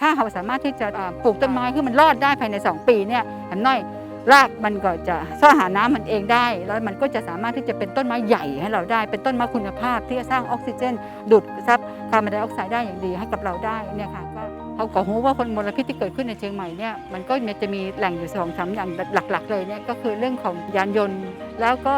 ถ้าเราสามารถที่จะปลูกต้นไม้ให้มันรอดได้ภายใน 2 ปีเนี่ยแหมน้อยรากมันก็จะซ่อหาน้ำมันเองได้ แล้วมันก็จะสามารถที่จะเป็นต้นไม้ใหญ่ให้เราได้ เป็นต้นไม้คุณภาพที่จะสร้างออกซิเจน ดูดซับคาร์บอนไดออกไซด์ได้อย่างดีให้กับเราได้เนี่ยค่ะก็เขาก็รู้ว่าคนมลพิษที่เกิดขึ้นในเชียงใหม่เนี่ยมันก็จะมีแหล่งอยู่สองสามอย่างหลัก ๆ เลยเนี่ยก็คือเรื่องของยานยนต์แล้วก็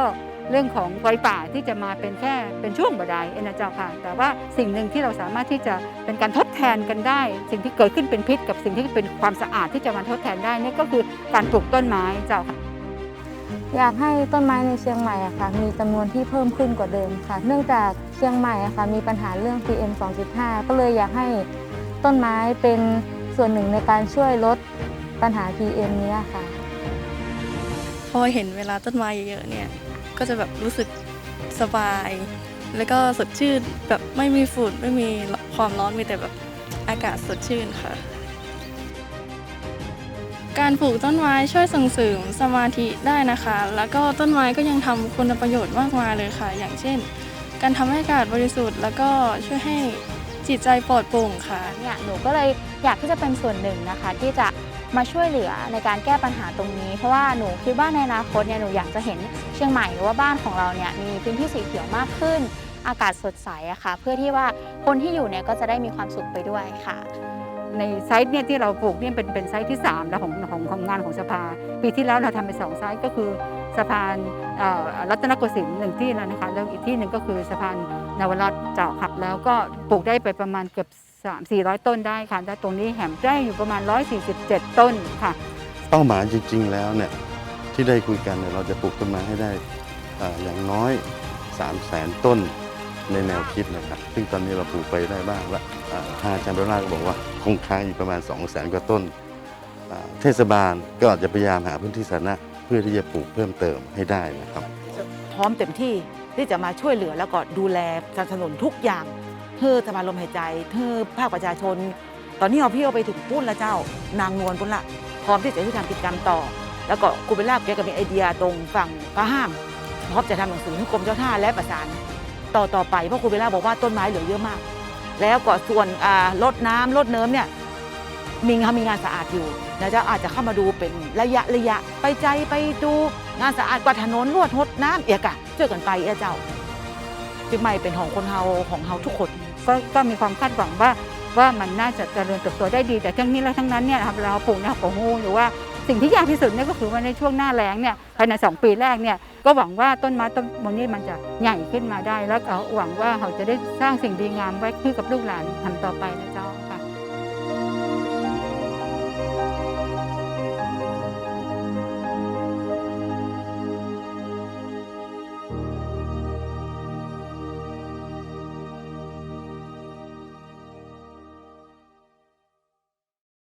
เรื่องของไฟป่าที่จะมาเป็นแค่เป็นช่วงบดายเอ็นะเจ้าค่ะ แต่ว่าสิ่งหนึ่งที่เราสามารถที่จะเป็นการทดแทนกันได้ สิ่งที่เกิดขึ้นเป็นพิษกับสิ่งที่เป็นความสะอาดที่จะมาทดแทนได้เนี่ยก็คือการปลูกต้นไม้เจ้าค่ะอยากให้ต้นไม้ในเชียงใหม่อะค่ะ มีจำนวนที่เพิ่มขึ้นกว่าเดิมค่ะ เนื่องจากเชียงใหม่อะค่ะ มีปัญหาเรื่อง PM 2.5 ก็เลยอยากให้ต้นไม้เป็นส่วนหนึ่งในการช่วยลดปัญหา PM เนี้ยค่ะ พอเห็นเวลาต้นไม้เยอะๆเนี่ย ก็จะแบบรู้สึกสบาย แล้วก็สดชื่นแบบไม่มีฝุ่นไม่มีความร้อนมีแต่แบบอากาศสดชื่นค่ะ การปลูกต้นไม้ช่วยส่งเสริมสมาธิได้นะคะ แล้วก็ต้นไม้ก็ยังทำคุณประโยชน์มากมายเลยค่ะ อย่างเช่น การทำให้อากาศบริสุทธิ์ แล้วก็ช่วยให้จิตใจปลอดโปร่งค่ะ เนี่ยหนูก็เลยอยากที่จะเป็นส่วนหนึ่งนะคะ ที่จะ มาช่วยเหลือในการแก้ปัญหาตรงนี้ เพราะว่าหนูคิดว่าในอนาคตเนี่ยหนูอยากจะเห็นเชียงใหม่หรือว่าบ้านของเราเนี่ยมีพื้นที่สีเขียวมากขึ้น อากาศสดใสอะค่ะ เพื่อที่ว่าคนที่อยู่เนี่ยก็จะได้มีความสุขไปด้วยค่ะ ในไซต์เนี่ยที่เราปลูกเนี่ยเป็นเป็นไซต์ที่3แล้วของของของงานของสภา ปีที่แล้วเราทำไปสองไซต์ก็คือ สะพานรัตนโกสินทร์หนึ่งที่แล้วนะคะแล้วอีกที่หนึ่งก็คือสะพานนวรัตน์เจาะขับแล้วก็ปลูกได้ไปประมาณเกือบ3 400 ต้นได้ค่ะและตรงนี้แหมได้อยู่ประมาณ 147 ต้นค่ะ เป้าหมายจริง ๆ แล้วเนี่ยที่ได้คุยกันเนี่ยเราจะปลูกต้นไม้ให้ได้ออย่างน้อย3 0 0แสนต้นในแนวคิดนะครับ ซึ่งตอนนี้เราปลูกไปได้บ้างละอ่าทางอาจารย์ดอลลาก็บอกว่าคงค้างอยู่ประมาณ 2 0 0แสนกว่าต้น เทศบาลก็อาจจะพยายามหาพื้นที่สาธารณะ เพื่อที่จะปลูกเพิ่มเติมให้ได้นะครับ พร้อมเต็มที่ที่จะมาช่วยเหลือแล้วก็ดูแลสนับสนุนทุกอย่างเพื่อสภาลมหายใจเพื่อภาคประชาชน ตอนนี้เอาพี่เอาไปถึงปุ้นแล้วเจ้า นางนวลปุ้นละพร้อมที่จะที่ทำกิจกรรมต่อ แล้วก็กูเบลล่าแกก็มีไอเดียตรงฝั่งพระห้ามพร้อมจะทำหนังสือให้กรมเจ้าท่าและประสานต่อต่อไปเพราะครูเบลล่าบอกว่าต้นไม้เหลือเยอะมาก แล้วก็ส่วนลดน้ำลดเนิมเนี่ยมีเขามีงานสะอาดอยู่ นะจ้าอาจจะเข้ามาดูเป็นระยะระยะ ไปใจไปดูงานสะอาดกวาดถนนลวดหดน้ำเอียกะช่วยกันไปเอียเจ้า จึงไม่เป็นของคนเฮาของเฮาทุกคนก็ก็มีความคาดหวังว่าว่ามันน่าจะเจริญเติบโตได้ดี แต่ทั้งนี้และทั้งนั้นเนี่ยครับเราปลูกเนี่ยโอ้โหหรือว่าสิ่งที่ยากที่สุดเนี่ยก็คือว่าในช่วงหน้าแล้งเนี่ยภายใน 2 ปีแรกเนี่ยก็หวังว่าต้นไม้ต้นมนี้มันจะใหญ่ขึ้นมาได้ แล้วก็หวังว่าเขาจะได้สร้างสิ่งดีงามไว้ให้กับลูกหลานทำต่อไปนะจ๊ะ